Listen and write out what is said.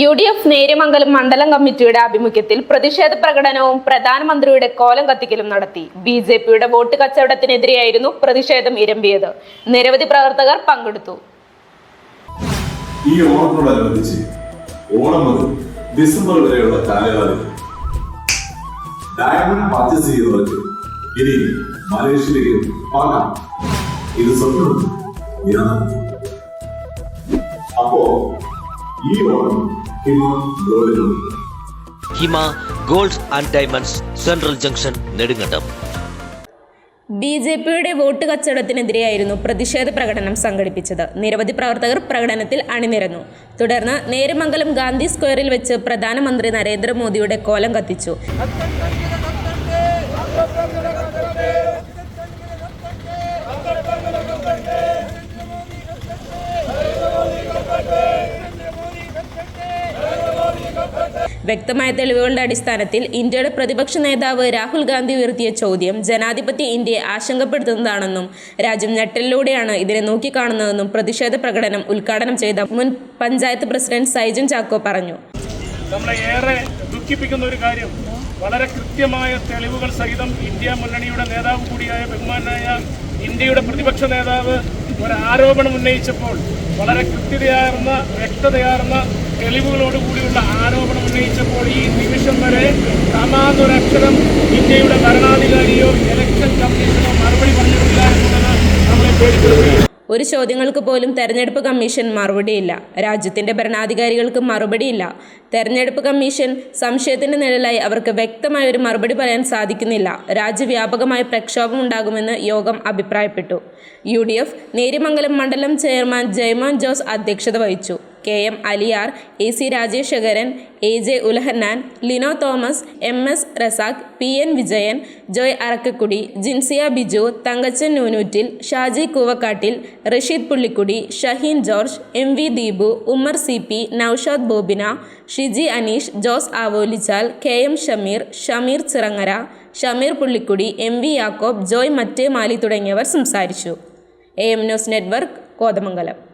U D F Neriamangalam മണ്ഡലം കമ്മിറ്റിയുടെ ആഭിമുഖ്യത്തിൽ പ്രതിഷേധ പ്രകടനവും പ്രധാനമന്ത്രിയുടെ കോലം കത്തിക്കലും നടത്തി. ബി ജെ പിയുടെ വോട്ട് കച്ചവടത്തിനെതിരെയായിരുന്നു പ്രതിഷേധം ഇരമ്പിയത്. നിരവധി പ്രവർത്തകർ പങ്കെടുത്തു. ഈ ഓണത്തോടനുബന്ധിച്ച് ഓണം മുതൽ ഡിസംബർ വരെയുള്ള കാലയളവിൽ ഡയമണ്ട് പർച്ചേസ് ചെയ്യുന്നവർക്ക് ഇനി മലേഷ്യയിലേക്ക് പാകാം. ഇത് സ്വപ്നം. അപ്പോ ഈ Onam Hima gold and diamonds central junction Nedumkandam. B J പിയുടെ വോട്ട് കച്ചവടത്തിനെതിരെയായിരുന്നു പ്രതിഷേധ പ്രകടനം സംഘടിപ്പിച്ചത്. നിരവധി പ്രവർത്തകർ പ്രകടനത്തിൽ അണിനിരന്നു. തുടർന്ന് നേരമംഗലം ഗാന്ധി സ്ക്വയറിൽ വെച്ച് പ്രധാനമന്ത്രി നരേന്ദ്രമോദിയുടെ കോലം കത്തിച്ചു. വ്യക്തമായ തെളിവുകളുടെ അടിസ്ഥാനത്തിൽ ഇന്ത്യയുടെ പ്രതിപക്ഷ നേതാവ് രാഹുൽ ഗാന്ധി ഉയർത്തിയ ചോദ്യം ജനാധിപത്യ ഇന്ത്യയെ ആശങ്കപ്പെടുത്തുന്നതാണെന്നും രാജ്യം ഞെട്ടലിലൂടെയാണ് ഇതിനെ നോക്കിക്കാണുന്നതെന്നും പ്രതിഷേധ പ്രകടനം ഉദ്ഘാടനം ചെയ്ത മുൻ പഞ്ചായത്ത് പ്രസിഡന്റ് സൈജൻ ചാക്കോ പറഞ്ഞു. ഏറെ ദുഃഖിപ്പിക്കുന്ന ഒരു കാര്യം വളരെ കൃത്യമായ തെളിവുകൾ സഹിതം ഇന്ത്യ മുന്നണിയുടെ നേതാവ് കൂടിയായ ബഹുമാനായ ഇന്ത്യയുടെ പ്രതിപക്ഷ നേതാവ് ഒരു ആരോപണം ഉന്നയിച്ചപ്പോൾ വളരെ കൃത്യതയാർന്ന വ്യക്തതയാർന്ന തെളിവുകളോട് കൂടിയുള്ള ആരോപണം ഉന്നയിച്ചപ്പോൾ ഈ നിമിഷം വരെ തമാതൊരക്ഷരം ഇന്ത്യയുടെ ഭരണാധികാരിയോ ഇലക്ഷൻ കമ്മീഷനോ മറുപടി പറഞ്ഞിട്ടില്ല എന്നുള്ളത് നമ്മളെ പേടിപ്പെടുത്തുകയാണ് ഒരു ചോദ്യങ്ങൾക്ക് പോലും തെരഞ്ഞെടുപ്പ് കമ്മീഷൻ മറുപടിയില്ല. രാജ്യത്തിന്റെ ഭരണാധികാരികൾക്ക് മറുപടിയില്ല. തെരഞ്ഞെടുപ്പ് കമ്മീഷൻ സംശയത്തിന്റെ നിഴലായി അവർക്ക് വ്യക്തമായ ഒരു മറുപടി പറയാൻ സാധിക്കുന്നില്ല. രാജ്യവ്യാപകമായ പ്രക്ഷോഭം ഉണ്ടാകുമെന്ന് യോഗം അഭിപ്രായപ്പെട്ടു. യു നേര്യമംഗലം മണ്ഡലം ചെയർമാൻ ജയ്മോൻ ജോസ് അധ്യക്ഷത വഹിച്ചു. K M Aliyar A C Rajeshakaran A J Ulahannan Lino Thomas M S Razak P N Vijayan Joy Arakkakudi Jinsiya Biju Thankachan Nunuttil Shaji Koovakkattil Rasheed Pullikkudi Shaheen George M V Deepu Ummer C P Noushad Bobina Shiji Aneesh Jose Avolichal K M Shameer Shameer Chirangara Shameer Pullikkudi M V Yakob Joy മറ്റേ മാലി തുടങ്ങിയവർ സംസാരിച്ചു. A M news network Kothamangalam.